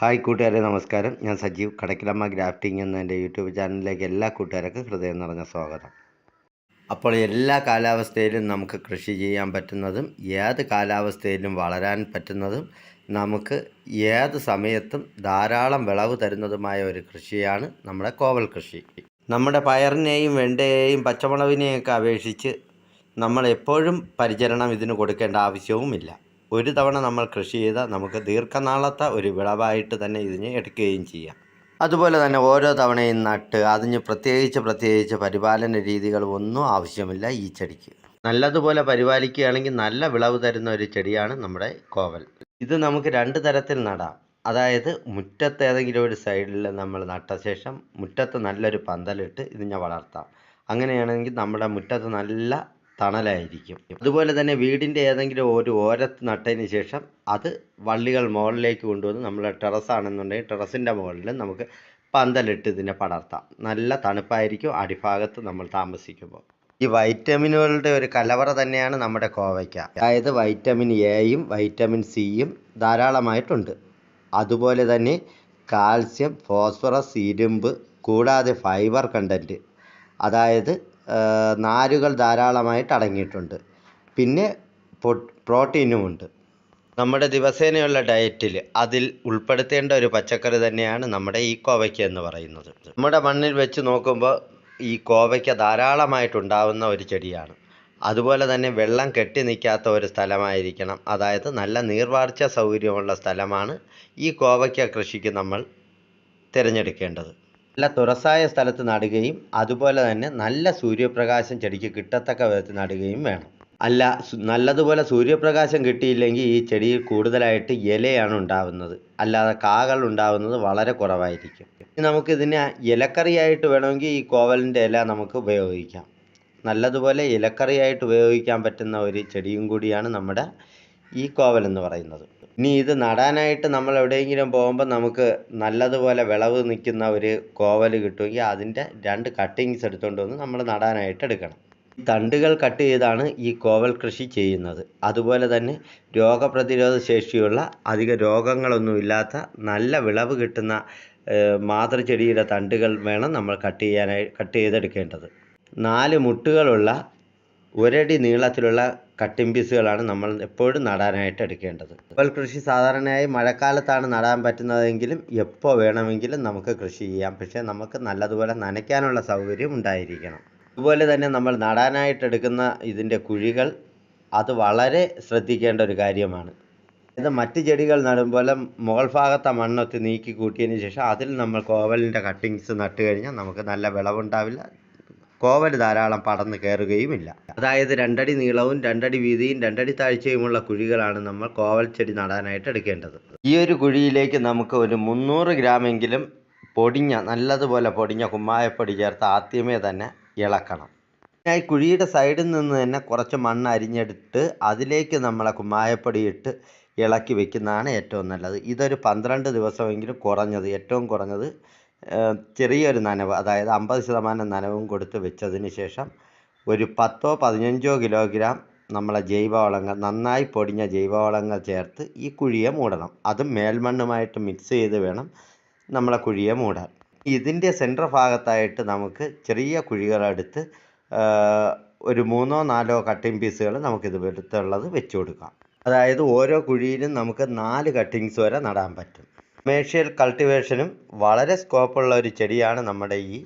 Hi കൂട്ടുകാരെ നമസ്കാരം. ഞാൻ സജീവ്. കടക്കിലമ്മ ഗ്രാഫ്റ്റിംഗ് എന്ന എന്റെ യൂട്യൂബ് ചാനലിലേക്ക് എല്ലാ കൂട്ടുകാർക്കും ഹൃദയം നിറഞ്ഞ സ്വാഗതം. അപ്പോൾ എല്ലാ കാലാവസ്ഥയിലും നമുക്ക് കൃഷി ചെയ്യാൻ പറ്റുന്നതും ഏത് കാലാവസ്ഥയിലും വളരാൻ പറ്റുന്നതും നമുക്ക് ഏത് സമയത്തും ധാരാളം വിളവ് തരുന്നതുമായ ഒരു കൃഷിയാണ് നമ്മുടെ കോവൽ കൃഷി. നമ്മുടെ പയറിനെയും വെണ്ടയെയും പച്ചമുളകിനെയൊക്കെ അപേക്ഷിച്ച് നമ്മൾ എപ്പോഴും പരിചരണം ഇതിന് കൊടുക്കേണ്ട ആവശ്യവുമില്ല. ഒരു തവണ നമ്മൾ കൃഷി ചെയ്താൽ നമുക്ക് ദീർഘനാളത്തെ ഒരു വിളവായിട്ട് തന്നെ ഇതിനെ എടുക്കുകയും ചെയ്യാം. അതുപോലെ തന്നെ ഓരോ തവണയും നട്ട് അതിന് പ്രത്യേകിച്ച് പ്രത്യേകിച്ച് പരിപാലന രീതികൾ ഒന്നും ആവശ്യമില്ല ഈ ചെടിക്ക്. നല്ലതുപോലെ പരിപാലിക്കുകയാണെങ്കിൽ നല്ല വിളവ് തരുന്ന ഒരു ചെടിയാണ് നമ്മുടെ കോവൽ. ഇത് നമുക്ക് രണ്ട് തരത്തിൽ നടാം. അതായത് മുറ്റത്ത് ഏതെങ്കിലും ഒരു സൈഡിൽ നമ്മൾ നട്ട ശേഷം മുറ്റത്ത് നല്ലൊരു പന്തലിട്ട് ഇതിനെ വളർത്താം. അങ്ങനെയാണെങ്കിൽ നമ്മുടെ മുറ്റത്ത് നല്ല തണലായിരിക്കും. അതുപോലെ തന്നെ വീടിന്റെ ഏതെങ്കിലും ഒരു ഓരത്ത് നട്ടതിന് ശേഷം അത് വള്ളികൾ മുകളിലേക്ക് കൊണ്ടുവന്ന് നമ്മുടെ ടെറസാണെന്നുണ്ടെങ്കിൽ ടെറസിന്റെ മുകളിൽ നമുക്ക് പന്തലിട്ട് ഇതിനെ പടർത്താം. നല്ല തണുപ്പായിരിക്കും അടിഭാഗത്ത് നമ്മൾ താമസിക്കുമ്പോൾ. ഈ വൈറ്റമിനുകളുടെ ഒരു കലവറ തന്നെയാണ് നമ്മുടെ കോവയ്ക്ക. അതായത് വൈറ്റമിൻ എയും വൈറ്റമിൻ സിയും ധാരാളമായിട്ടുണ്ട്. അതുപോലെ തന്നെ കാൽസ്യം ഫോസ്ഫറസ് ഇരുമ്പ് കൂടാതെ ഫൈബർ കണ്ടന്റ്. അതായത് നാരുകൾ ധാരാളമായിട്ട് അടങ്ങിയിട്ടുണ്ട്. പിന്നെ പ്രോട്ടീനുമുണ്ട്. നമ്മുടെ ദിവസേനയുള്ള ഡയറ്റിൽ അതിൽ ഉൾപ്പെടുത്തേണ്ട ഒരു പച്ചക്കറി തന്നെയാണ് നമ്മുടെ ഈ കോവയ്ക്ക എന്ന് പറയുന്നത്. നമ്മുടെ മണ്ണിൽ വെച്ച് നോക്കുമ്പോൾ ഈ കോവയ്ക്ക ധാരാളമായിട്ടുണ്ടാവുന്ന ഒരു ചെടിയാണ്. അതുപോലെ തന്നെ വെള്ളം കെട്ടി നിൽക്കാത്ത ഒരു സ്ഥലമായിരിക്കണം. അതായത് നല്ല നീർവാർച്ച സൗകര്യമുള്ള സ്ഥലമാണ് ഈ കോവയ്ക്ക കൃഷിക്ക് നമ്മൾ തിരഞ്ഞെടുക്കേണ്ടത്. നല്ല തുറസായ സ്ഥലത്ത് നടുകയും അതുപോലെ തന്നെ നല്ല സൂര്യപ്രകാശം ചെടിക്ക് കിട്ടത്തക്ക വിധത്തിൽ നടുകയും വേണം. അല്ല നല്ലതുപോലെ സൂര്യപ്രകാശം കിട്ടിയില്ലെങ്കിൽ ഈ ചെടിയിൽ കൂടുതലായിട്ട് ഇലയാണ് ഉണ്ടാവുന്നത്. അല്ലാതെ കാകൾ ഉണ്ടാവുന്നത് വളരെ കുറവായിരിക്കും. നമുക്ക് ഇതിനെ ഇലക്കറിയായിട്ട് വേണമെങ്കിൽ ഈ കോവലിന്റെ ഇല നമുക്ക് ഉപയോഗിക്കാം. നല്ലതുപോലെ ഇലക്കറിയായിട്ട് ഉപയോഗിക്കാൻ പറ്റുന്ന ഒരു ചെടിയും കൂടിയാണ് നമ്മുടെ ഈ കോവൽ എന്ന് പറയുന്നത്. ഇനി ഇത് നടാനായിട്ട് നമ്മൾ എവിടെയെങ്കിലും പോകുമ്പോൾ നമുക്ക് നല്ലതുപോലെ വിളവ് നിൽക്കുന്ന ഒരു കോവൽ കിട്ടുമെങ്കിൽ അതിന്റെ രണ്ട് കട്ടിങ്സ് എടുത്തുകൊണ്ട് വന്ന് നമ്മൾ നടാനായിട്ട് എടുക്കണം. തണ്ടുകൾ കട്ട് ചെയ്താണ് ഈ കോവൽ കൃഷി ചെയ്യുന്നത്. അതുപോലെ തന്നെ രോഗപ്രതിരോധ ശേഷിയുള്ള അധിക രോഗങ്ങളൊന്നുമില്ലാത്ത നല്ല വിളവ് കിട്ടുന്ന മാതൃചെടിയുടെ തണ്ടുകൾ വേണം നമ്മൾ കട്ട് ചെയ്യാനായി കട്ട് ചെയ്തെടുക്കേണ്ടത്. നാല് മുട്ടുകളുള്ള ഒരടി നീളത്തിലുള്ള കട്ടിംഗ് പീസുകളാണ് നമ്മൾ എപ്പോഴും നടാനായിട്ട് എടുക്കേണ്ടത്. കോവൽ കൃഷി സാധാരണയായി മഴക്കാലത്താണ് നടാൻ പറ്റുന്നതെങ്കിലും എപ്പോൾ വേണമെങ്കിലും നമുക്ക് കൃഷി ചെയ്യാം. പക്ഷേ നമുക്ക് നല്ലതുപോലെ നനയ്ക്കാനുള്ള സൗകര്യം ഉണ്ടായിരിക്കണം. അതുപോലെ തന്നെ നമ്മൾ നടാനായിട്ട് എടുക്കുന്ന ഇതിന്റെ കുഴികൾ അത് വളരെ ശ്രദ്ധിക്കേണ്ട ഒരു കാര്യമാണ്. ഇത് മറ്റ് ചെടികൾ നടുമ്പോൾ മുകൾ ഭാഗത്തെ മണ്ണൊക്കെ നീക്കി കൂട്ടിയതിന് ശേഷം അതിൽ നമ്മൾ കോവലിന്റെ കട്ടിങ്സ് നട്ട് കഴിഞ്ഞാൽ നമുക്ക് നല്ല വിളവുണ്ടാവില്ല. കോവൽ ധാരാളം പടർന്ന് കയറുകയുമില്ല. അതായത് രണ്ടടി നീളവും രണ്ടടി വീതിയും രണ്ടടി താഴ്ചയുമുള്ള കുഴികളാണ് നമ്മൾ കോവൽ ചെടി നടാനായിട്ട് എടുക്കേണ്ടത്. ഈ ഒരു കുഴിയിലേക്ക് നമുക്ക് ഒരു മുന്നൂറ് ഗ്രാമെങ്കിലും പൊടിഞ്ഞ നല്ലതുപോലെ പൊടിഞ്ഞ കുമ്മായപ്പൊടി ചേർത്ത് ആദ്യമേ തന്നെ ഇളക്കണം. ഈ കുഴിയുടെ സൈഡിൽ നിന്ന് തന്നെ കുറച്ച് മണ്ണ് അരിഞ്ഞെടുത്ത് അതിലേക്ക് നമ്മളെ കുമ്മായപ്പൊടി ഇട്ട് ഇളക്കി വെക്കുന്നതാണ് ഏറ്റവും നല്ലത്. ഇതൊരു പന്ത്രണ്ട് ദിവസമെങ്കിലും കുറഞ്ഞത് ഏറ്റവും കുറഞ്ഞത് ചെറിയൊരു നനവ് അതായത് അമ്പത് ശതമാനം നനവും കൊടുത്ത് വെച്ചതിന് ശേഷം ഒരു പത്തോ പതിനഞ്ചോ കിലോഗ്രാം നമ്മളെ ജൈവവളങ്ങൾ നന്നായി പൊടിഞ്ഞ ജൈവവളങ്ങൾ ചേർത്ത് ഈ കുഴിയെ മൂടണം. അതും മേൽമണ്ണുമായിട്ട് മിക്സ് ചെയ്ത് വേണം നമ്മളെ കുഴിയെ മൂടാൻ. ഇതിന്റെ സെന്റർ ഭാഗത്തായിട്ട് നമുക്ക് ചെറിയ കുഴികളെടുത്ത് ഒരു മൂന്നോ നാലോ കട്ടിംഗ് പീസുകൾ നമുക്കിത് എടുത്തുള്ളത് വെച്ച് കൊടുക്കാം. അതായത് ഓരോ കുഴിയിലും നമുക്ക് നാല് കട്ടിങ്സ് വരെ നടാൻ പറ്റും. കൊമേഴ്ഷ്യൽ കൾട്ടിവേഷനും വളരെ സ്കോപ്പുള്ള ഒരു ചെടിയാണ് നമ്മുടെ ഈ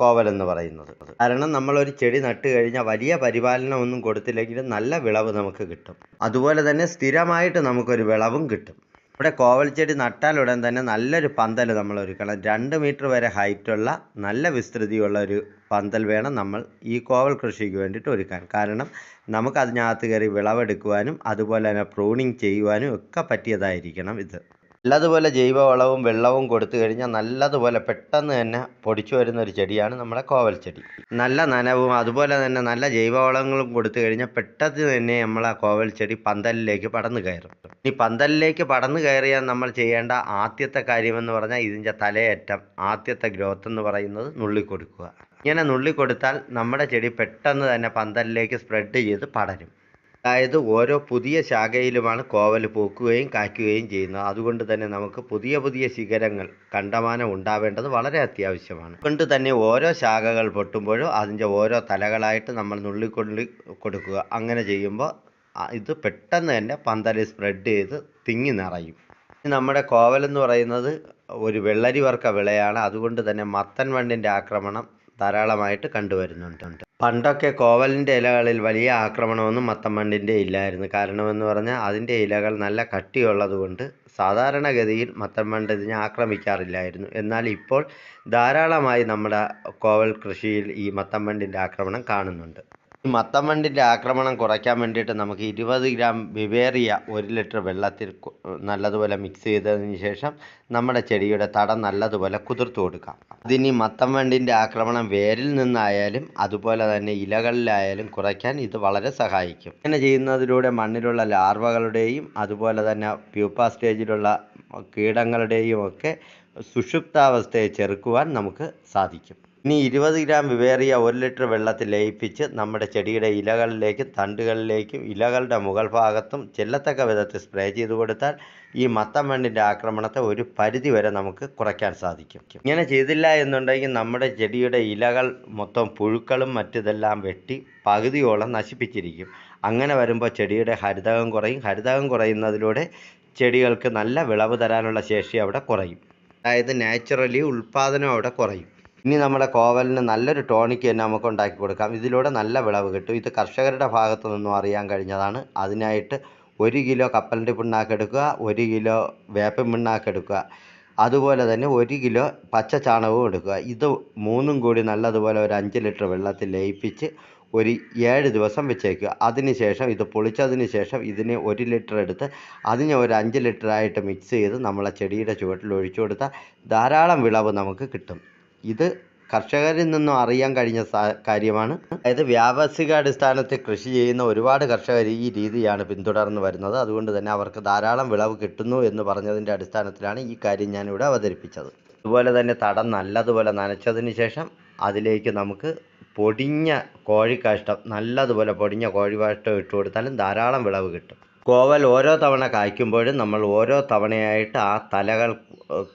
കോവൽ എന്ന് പറയുന്നത്. കാരണം നമ്മളൊരു ചെടി നട്ട് കഴിഞ്ഞാൽ വലിയ പരിപാലനം ഒന്നും കൊടുത്തില്ലെങ്കിലും നല്ല വിളവ് നമുക്ക് കിട്ടും. അതുപോലെ തന്നെ സ്ഥിരമായിട്ട് നമുക്കൊരു വിളവും കിട്ടും. ഇവിടെ കോവൽ ചെടി നട്ടാലുടൻ തന്നെ നല്ലൊരു പന്തൽ നമ്മൾ ഒരുക്കണം. രണ്ട് മീറ്റർ വരെ ഹൈറ്റുള്ള നല്ല വിസ്തൃതിയുള്ള ഒരു പന്തൽ വേണം നമ്മൾ ഈ കോവൽ കൃഷിക്ക് വേണ്ടിയിട്ട് ഒരുക്കാൻ. കാരണം നമുക്ക് അതിനകത്ത് കയറി വിളവെടുക്കുവാനും അതുപോലെ തന്നെ പ്രൂണിങ് ചെയ്യുവാനും ഒക്കെ പറ്റിയതായിരിക്കണം ഇത്. നല്ലതുപോലെ ജൈവവളവും വെള്ളവും കൊടുത്തു കഴിഞ്ഞാൽ നല്ലതുപോലെ പെട്ടെന്ന് തന്നെ പൊടിച്ചു വരുന്ന ഒരു ചെടിയാണ് നമ്മുടെ കോവൽ ചെടി. നല്ല നനവും അതുപോലെ തന്നെ നല്ല ജൈവവളങ്ങളും കൊടുത്തു കഴിഞ്ഞാൽ പെട്ടെന്ന് തന്നെ നമ്മളെ കോവൽ ചെടി പന്തലിലേക്ക് പടന്നു കയറും. ഈ പന്തലിലേക്ക് പടന്നു കയറിയാൽ നമ്മൾ ചെയ്യേണ്ട ആദ്യത്തെ കാര്യമെന്ന് പറഞ്ഞാൽ ഇതിന്റെ തലയേറ്റം ആദ്യത്തെ ഗ്രോത്ത് എന്ന് പറയുന്നത് നുള്ളിക്കൊടുക്കുക. ഇങ്ങനെ നുള്ളിക്കൊടുത്താൽ നമ്മുടെ ചെടി പെട്ടെന്ന് തന്നെ പന്തലിലേക്ക് സ്പ്രെഡ് ചെയ്ത് പടരും. അതായത് ഓരോ പുതിയ ശാഖയിലുമാണ് കോവൽ പൂക്കുകയും കായ്ക്കുകയും ചെയ്യുന്നത്. അതുകൊണ്ട് തന്നെ നമുക്ക് പുതിയ പുതിയ ശിഖരങ്ങൾ കണ്ടമാനം ഉണ്ടാവേണ്ടത് വളരെ അത്യാവശ്യമാണ്. അതുകൊണ്ട് തന്നെ ഓരോ ശാഖകൾ പൊട്ടുമ്പോഴും അതിന്റെ ഓരോ തലകളായിട്ട് നമ്മൾ നുള്ളിക്കൊള്ളി കൊടുക്കുക. അങ്ങനെ ചെയ്യുമ്പോൾ ഇത് പെട്ടെന്ന് തന്നെ പന്തൽ സ്പ്രെഡ് ചെയ്ത് തിങ്ങി നിറയും. നമ്മുടെ കോവൽ എന്ന് പറയുന്നത് ഒരു വെള്ളരി വർക്ക വിളയാണ്. അതുകൊണ്ട് തന്നെ മത്തൻ വണ്ടിന്റെ ആക്രമണം ധാരാളമായിട്ട് കണ്ടുവരുന്നുണ്ട്. പണ്ടൊക്കെ കോവലിന്റെ ഇലകളിൽ വലിയ ആക്രമണമൊന്നും മത്തൻ വണ്ടിന്റെ ഇല്ലായിരുന്നു. കാരണമെന്ന് പറഞ്ഞാൽ അതിന്റെ ഇലകൾ നല്ല കട്ടിയുള്ളതുകൊണ്ട് സാധാരണഗതിയിൽ മത്തമ്മണ്ട് ഇതിനെ ആക്രമിക്കാറില്ലായിരുന്നു. എന്നാൽ ഇപ്പോൾ ധാരാളമായി നമ്മുടെ കോവൽ കൃഷിയിൽ ഈ മത്തമ്മണ്ടിന്റെ ആക്രമണം കാണുന്നുണ്ട്. വണ്ടിന്റെ ആക്രമണം കുറയ്ക്കാൻ വേണ്ടിയിട്ട് നമുക്ക് ഇരുപത് ഗ്രാം വിവേറിയ ഒരു ലിറ്റർ വെള്ളത്തിൽ നല്ലതുപോലെ മിക്സ് ചെയ്തതിന് ശേഷം നമ്മുടെ ചെടിയുടെ തടം നല്ലതുപോലെ കുതിർത്ത് കൊടുക്കാം. അതിനി വണ്ടിന്റെ ആക്രമണം വേരിൽ നിന്നായാലും അതുപോലെ തന്നെ ഇലകളിലായാലും കുറയ്ക്കാൻ ഇത് വളരെ സഹായിക്കും. ഇങ്ങനെ ചെയ്യുന്നതിലൂടെ മണ്ണിലുള്ള ലാർവകളുടെയും അതുപോലെ തന്നെ പ്യൂപ്പ സ്റ്റേജിലുള്ള കീടങ്ങളുടെയും ഒക്കെ സുഷുപ്താവസ്ഥയെ ചെറുക്കുവാൻ നമുക്ക് സാധിക്കും. ഇനി ഇരുപത് ഗ്രാം വിവേറിയ ഒരു ലിറ്റർ വെള്ളത്തിൽ ലയിപ്പിച്ച് നമ്മുടെ ചെടിയുടെ ഇലകളിലേക്കും തണ്ടുകളിലേക്കും ഇലകളുടെ മുകൾ ഭാഗത്തും ചെല്ലത്തക്ക വിധത്തിൽ സ്പ്രേ ചെയ്ത് കൊടുത്താൽ ഈ മത്തം മണ്ണിന്റെ ആക്രമണത്തെ ഒരു പരിധി വരെ നമുക്ക് കുറയ്ക്കാൻ സാധിക്കും. ഇങ്ങനെ ചെയ്തില്ല എന്നുണ്ടെങ്കിൽ നമ്മുടെ ചെടിയുടെ ഇലകൾ മൊത്തം പുഴുക്കളും മറ്റിതെല്ലാം വെട്ടി പകുതിയോളം നശിപ്പിച്ചിരിക്കും. അങ്ങനെ വരുമ്പോൾ ചെടിയുടെ ഹരിതകം കുറയും. ഹരിതകം കുറയുന്നതിലൂടെ ചെടികൾക്ക് നല്ല വിളവ് തരാനുള്ള ശേഷി അവിടെ കുറയും. അതായത് നാച്ചുറലി ഉൽപ്പാദനം അവിടെ കുറയും. ഇനി നമ്മുടെ കോവലിന് നല്ലൊരു ടോണിക്ക് തന്നെ നമുക്ക് ഉണ്ടാക്കി കൊടുക്കാം. ഇതിലൂടെ നല്ല വിളവ് കിട്ടും. ഇത് കർഷകരുടെ ഭാഗത്തു നിന്നും അറിയാൻ കഴിഞ്ഞതാണ്. അതിനായിട്ട് ഒരു കിലോ കപ്പലിന്റെ പിണ്ണാക്ക് എടുക്കുക ഒരു കിലോ വേപ്പൻ പിണ്ണാക്ക് എടുക്കുക. അതുപോലെ തന്നെ ഒരു കിലോ പച്ച ചാണകവും എടുക്കുക. ഇത് മൂന്നും കൂടി നല്ലതുപോലെ ഒരു അഞ്ച് ലിറ്റർ വെള്ളത്തിൽ ലയിപ്പിച്ച് ഒരു ഏഴ് ദിവസം വെച്ചേക്കുക. അതിനുശേഷം ഇത് പൊളിച്ചതിന് ശേഷം ഇതിനെ ഒരു ലിറ്റർ എടുത്ത് അതിനെ ഒരു അഞ്ച് ലിറ്ററായിട്ട് മിക്സ് ചെയ്ത് നമ്മളെ ചെടിയുടെ ചുവട്ടിൽ ഒഴിച്ചു കൊടുത്താൽ ധാരാളം വിളവ് നമുക്ക് കിട്ടും. ഇത് കർഷകരിൽ നിന്നും അറിയാൻ കഴിഞ്ഞ കാര്യമാണ്. അതായത് വ്യാവസായിക അടിസ്ഥാനത്തിൽ കൃഷി ചെയ്യുന്ന ഒരുപാട് കർഷകർ ഈ രീതിയാണ് പിന്തുടർന്ന് വരുന്നത്. അതുകൊണ്ട് തന്നെ അവർക്ക് ധാരാളം വിളവ് കിട്ടുന്നു എന്ന് പറഞ്ഞതിന്റെ അടിസ്ഥാനത്തിലാണ് ഈ കാര്യം ഞാനിവിടെ അവതരിപ്പിച്ചത്. അതുപോലെ തന്നെ തടം നല്ലതുപോലെ നനച്ചതിന് ശേഷം അതിലേക്ക് നമുക്ക് പൊടിഞ്ഞ കോഴിക്കാഷ്ടം നല്ലതുപോലെ പൊടിഞ്ഞ കോഴിക്കാഷ്ടം ഇട്ട് കൊടുത്താലും ധാരാളം വിളവ് കിട്ടും. കോവൽ ഓരോ തവണ കായ്ക്കുമ്പോഴും നമ്മൾ ഓരോ തവണയായിട്ട് ആ തലകൾ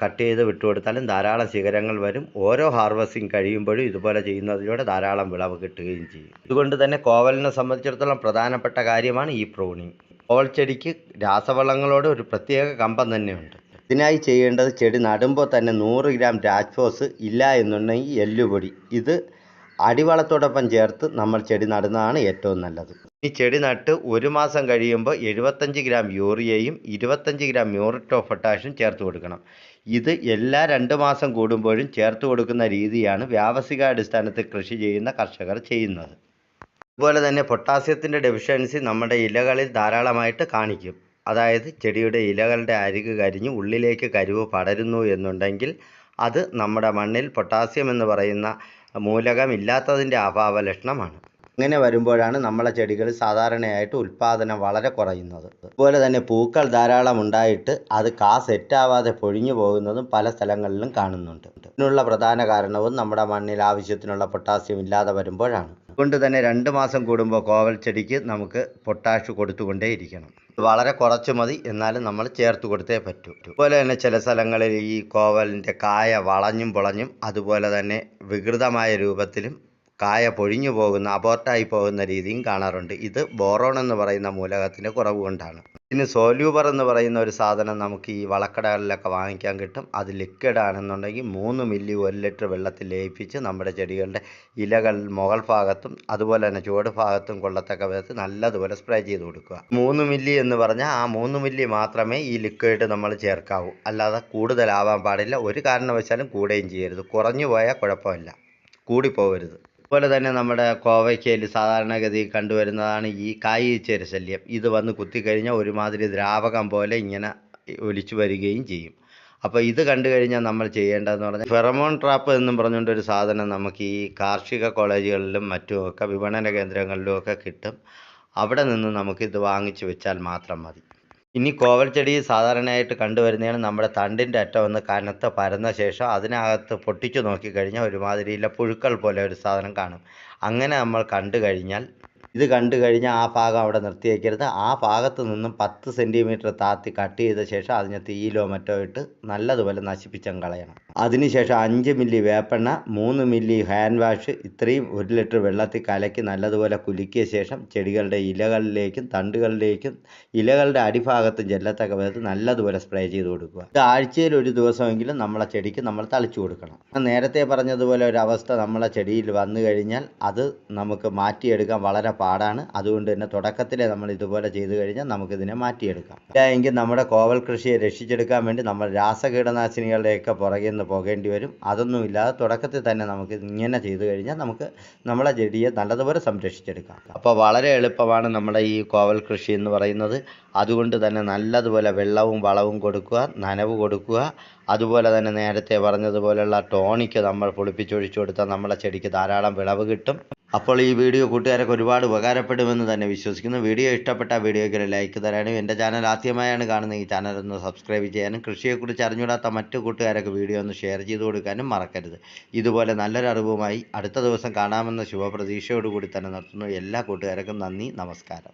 കട്ട് ചെയ്ത് വിട്ടുകൊടുത്താലും ധാരാളം ശിഖരങ്ങൾ വരും. ഓരോ ഹാർവസ്റ്റിംഗ് കഴിയുമ്പോഴും ഇതുപോലെ ചെയ്യുന്നതിലൂടെ ധാരാളം വിളവ് കിട്ടുകയും ചെയ്യും. ഇതുകൊണ്ട് തന്നെ കോവലിനെ സംബന്ധിച്ചിടത്തോളം പ്രധാനപ്പെട്ട കാര്യമാണ് ഈ പ്രൂണിങ് കോവൽ ചെടിക്ക് രാസവളങ്ങളോട് ഒരു പ്രത്യേക കമ്പം തന്നെയുണ്ട്. ഇതിനായി ചെയ്യേണ്ടത് ചെടി നടുമ്പോൾ തന്നെ നൂറ് ഗ്രാം രാജ്ഫോസ് ഇല്ല എന്നുണ്ടെങ്കിൽ എല്ലുപൊടി. ഇത് അടിവളത്തോടൊപ്പം ചേർത്ത് നമ്മൾ ചെടി നടുന്നതാണ് ഏറ്റവും നല്ലത്. ഈ ചെടി നട്ട് ഒരു മാസം കഴിയുമ്പോൾ എഴുപത്തഞ്ച് ഗ്രാം യൂറിയയും ഇരുപത്തഞ്ച് ഗ്രാം മ്യൂറിറ്റ് ഓഫ് പൊട്ടാഷ്യം ചേർത്ത് കൊടുക്കണം. ഇത് എല്ലാ രണ്ട് മാസം കൂടുമ്പോഴും ചേർത്ത് കൊടുക്കുന്ന രീതിയാണ് വ്യാവസായിക അടിസ്ഥാനത്തിൽ കൃഷി ചെയ്യുന്ന കർഷകർ ചെയ്യുന്നത്. അതുപോലെ തന്നെ പൊട്ടാസ്യത്തിന്റെ ഡെഫിഷ്യൻസി നമ്മുടെ ഇലകളിൽ ധാരാളമായിട്ട് കാണിക്കും. അതായത് ചെടിയുടെ ഇലകളുടെ അരികു കരിഞ്ഞ് ഉള്ളിലേക്ക് കരിവ് പടരുന്നു എന്നുണ്ടെങ്കിൽ അത് നമ്മുടെ മണ്ണിൽ പൊട്ടാസ്യം എന്ന് പറയുന്ന മൂലകം ഇല്ലാത്തതിന്റെ അഭാവ ലക്ഷണമാണ് അങ്ങനെ വരുമ്പോഴാണ് നമ്മളെ ചെടികൾ സാധാരണയായിട്ട് ഉൽപ്പാദനം വളരെ കുറയുന്നത്. അതുപോലെ തന്നെ പൂക്കൾ ധാരാളം ഉണ്ടായിട്ട് അത് കാ സെറ്റാവാതെ പൊഴിഞ്ഞു പോകുന്നതും പല സ്ഥലങ്ങളിലും കാണുന്നുണ്ട്. ഇതിനുള്ള പ്രധാന കാരണവും നമ്മുടെ മണ്ണിൽ ആവശ്യത്തിനുള്ള പൊട്ടാസ്യം ഇല്ലാതെ വരുമ്പോഴാണ്. അതുകൊണ്ട് തന്നെ രണ്ട് മാസം കൂടുമ്പോൾ കോവൽ ചെടിക്ക് നമുക്ക് പൊട്ടാഷ് കൊടുത്തുകൊണ്ടേയിരിക്കണം. വളരെ കുറച്ച് മതി. എന്നാലും നമ്മൾ ചേർത്ത് കൊടുത്തേ പറ്റൂ. അതുപോലെ തന്നെ ചില സ്ഥലങ്ങളിൽ ഈ കോവലിന്റെ കായ വളഞ്ഞും പുളഞ്ഞും അതുപോലെ തന്നെ വികൃതമായ രൂപത്തിലും കായ പൊഴിഞ്ഞു പോകുന്ന അബോർട്ടായി പോകുന്ന രീതിയും കാണാറുണ്ട്. ഇത് ബോറോൺ എന്ന് പറയുന്ന മൂലകത്തിന്റെ കുറവ് കൊണ്ടാണ്. പിന്നെ സോല്യൂബർ എന്ന് പറയുന്ന ഒരു സാധനം നമുക്ക് ഈ വളക്കടകളിലൊക്കെ വാങ്ങിക്കാൻ കിട്ടും. അത് ലിക്വിഡ് ആണെന്നുണ്ടെങ്കിൽ മൂന്ന് മില്ലി ഒരു ലിറ്റർ വെള്ളത്തിൽ ലയിപ്പിച്ച് നമ്മുടെ ചെടികളുടെ ഇലകൾ മുകൾ ഭാഗത്തും അതുപോലെ തന്നെ ചുവട് ഭാഗത്തും കൊള്ളത്തക്ക വിധത്തിൽ നല്ലതുപോലെ സ്പ്രേ ചെയ്ത് കൊടുക്കുക. മൂന്ന് മില്ലി എന്ന് പറഞ്ഞാൽ ആ മൂന്ന് മില്ലി മാത്രമേ ഈ ലിക്വിഡ് നമ്മൾ ചേർക്കാവൂ. അല്ലാതെ കൂടുതലാവാൻ പാടില്ല. ഒരു കാരണവശാലും കൂടുകയും ചെയ്യരുത്. കുറഞ്ഞു പോയാൽ കുഴപ്പമില്ല. കൂടിപ്പോകരുത്. അതുപോലെ തന്നെ നമ്മുടെ കോവയ്ക്കയിൽ സാധാരണഗതി കണ്ടുവരുന്നതാണ് ഈ കായീച്ചേര ശല്യം. ഇത് വന്ന് കുത്തിക്കഴിഞ്ഞാൽ ഒരുമാതിരി ദ്രാവകം പോലെ ഇങ്ങനെ ഒലിച്ചു വരികയും ചെയ്യും. അപ്പോൾ ഇത് കണ്ടു കഴിഞ്ഞാൽ നമ്മൾ ചെയ്യേണ്ടതെന്ന് പറഞ്ഞാൽ ഫെറമോൺ ട്രാപ്പ് എന്നും പറഞ്ഞുകൊണ്ട് ഒരു സാധനം നമുക്ക് ഈ കാർഷിക കോളേജുകളിലും മറ്റുമൊക്കെ വിപണന കേന്ദ്രങ്ങളിലും ഒക്കെ കിട്ടും. അവിടെ നിന്ന് നമുക്ക് ഇത് വാങ്ങിച്ചു വെച്ചാൽ മാത്രം മതി. ഇനി കോവൽ ചെടി സാധാരണയായിട്ട് കണ്ടുവരുന്നതാണ് നമ്മുടെ തണ്ടിന്റെ അറ്റം ഒന്ന് കനത്ത് പരന്ന ശേഷം അതിനകത്ത് പൊട്ടിച്ചു നോക്കിക്കഴിഞ്ഞാൽ ഒരുമാതിരിയിലെ പുഴുക്കൾ പോലെ ഒരു സാധനം കാണും. അങ്ങനെ നമ്മൾ കണ്ടു കഴിഞ്ഞാൽ ഇത് കണ്ടു കഴിഞ്ഞാൽ ആ ഭാഗം അവിടെ നിർത്തി വയ്ക്കരുത് ആ ഭാഗത്ത് നിന്നും പത്ത് സെന്റിമീറ്റർ താത്തി കട്ട് ചെയ്ത ശേഷം അതിനെ തീയിലോ മറ്റോ ഇട്ട് നല്ലതുപോലെ നശിപ്പിച്ചങ്ങ് കളയണം. അതിനുശേഷം അഞ്ച് മില്ലി വേപ്പെണ്ണ മൂന്ന് മില്ലി ഹാൻഡ് വാഷ് ഇത്രയും ഒരു ലിറ്റർ വെള്ളത്തിൽ കലക്കി നല്ലതുപോലെ കുലുക്കിയ ശേഷം ചെടികളുടെ ഇലകളിലേക്കും തണ്ടുകളിലേക്കും ഇലകളുടെ അടിഭാഗത്തും ചെല്ലത്തക്ക വിധത്തിൽ നല്ലതുപോലെ സ്പ്രേ ചെയ്ത് കൊടുക്കുക. ഇത് ആഴ്ചയിൽ ഒരു ദിവസമെങ്കിലും നമ്മളെ ചെടിക്ക് നമ്മൾ തളിച്ചു കൊടുക്കണം. നേരത്തെ പറഞ്ഞതുപോലെ ഒരു അവസ്ഥ നമ്മളെ ചെടിയിൽ വന്നു കഴിഞ്ഞാൽ അത് നമുക്ക് മാറ്റിയെടുക്കാൻ വളരെ പാടാണ്. അതുകൊണ്ട് തന്നെ തുടക്കത്തിലെ നമ്മൾ ഇതുപോലെ ചെയ്തു കഴിഞ്ഞാൽ നമുക്കിതിനെ മാറ്റിയെടുക്കാം. ഇല്ല നമ്മുടെ കോവൽ കൃഷിയെ രക്ഷിച്ചെടുക്കാൻ വേണ്ടി നമ്മൾ രാസകീടനാശിനികളുടെയൊക്കെ പുറകിൽ നിന്ന് പോകേണ്ടി വരും. അതൊന്നുമില്ലാതെ തുടക്കത്തിൽ തന്നെ നമുക്ക് ഇങ്ങനെ ചെയ്തു കഴിഞ്ഞാൽ നമുക്ക് നമ്മളെ ചെടിയെ നല്ലതുപോലെ സംരക്ഷിച്ചെടുക്കാം. അപ്പോൾ വളരെ എളുപ്പമാണ് നമ്മുടെ ഈ കോവൽ കൃഷി എന്ന് പറയുന്നത്. അതുകൊണ്ട് തന്നെ നല്ലതുപോലെ വെള്ളവും വളവും കൊടുക്കുക നനവ് കൊടുക്കുക. അതുപോലെ തന്നെ നേരത്തെ പറഞ്ഞതുപോലെയുള്ള ടോണിക്ക് നമ്മൾ പൊളിപ്പിച്ചൊഴിച്ചു കൊടുത്താൽ നമ്മളെ ചെടിക്ക് ധാരാളം വിളവ് കിട്ടും. അപ്പോൾ ഈ വീഡിയോ കൂട്ടുകാരൊക്കെ ഒരുപാട് ഉപകാരപ്പെടുമെന്ന് തന്നെ വിശ്വസിക്കുന്നു. വീഡിയോ ഇഷ്ടപ്പെട്ട വീഡിയോയ്ക്ക് ഒരു ലൈക്ക് തരാനും എന്റെ ചാനൽ ആദ്യമായാണ് കാണുന്നത് ഈ ചാനൽ ഒന്ന് സബ്സ്ക്രൈബ് ചെയ്യാനും കൃഷിയെക്കുറിച്ച് അറിഞ്ഞൂടാത്ത മറ്റു കൂട്ടുകാരൊക്കെ വീഡിയോ ഒന്ന് ഷെയർ ചെയ്ത് കൊടുക്കാനും മറക്കരുത്. ഇതുപോലെ നല്ലൊരു അറിവുമായി അടുത്ത ദിവസം കാണാമെന്ന ശുഭപ്രതീക്ഷയോടുകൂടി തന്നെ നിർത്തുന്നു എല്ലാ കൂട്ടുകാർക്കും നന്ദി നമസ്കാരം.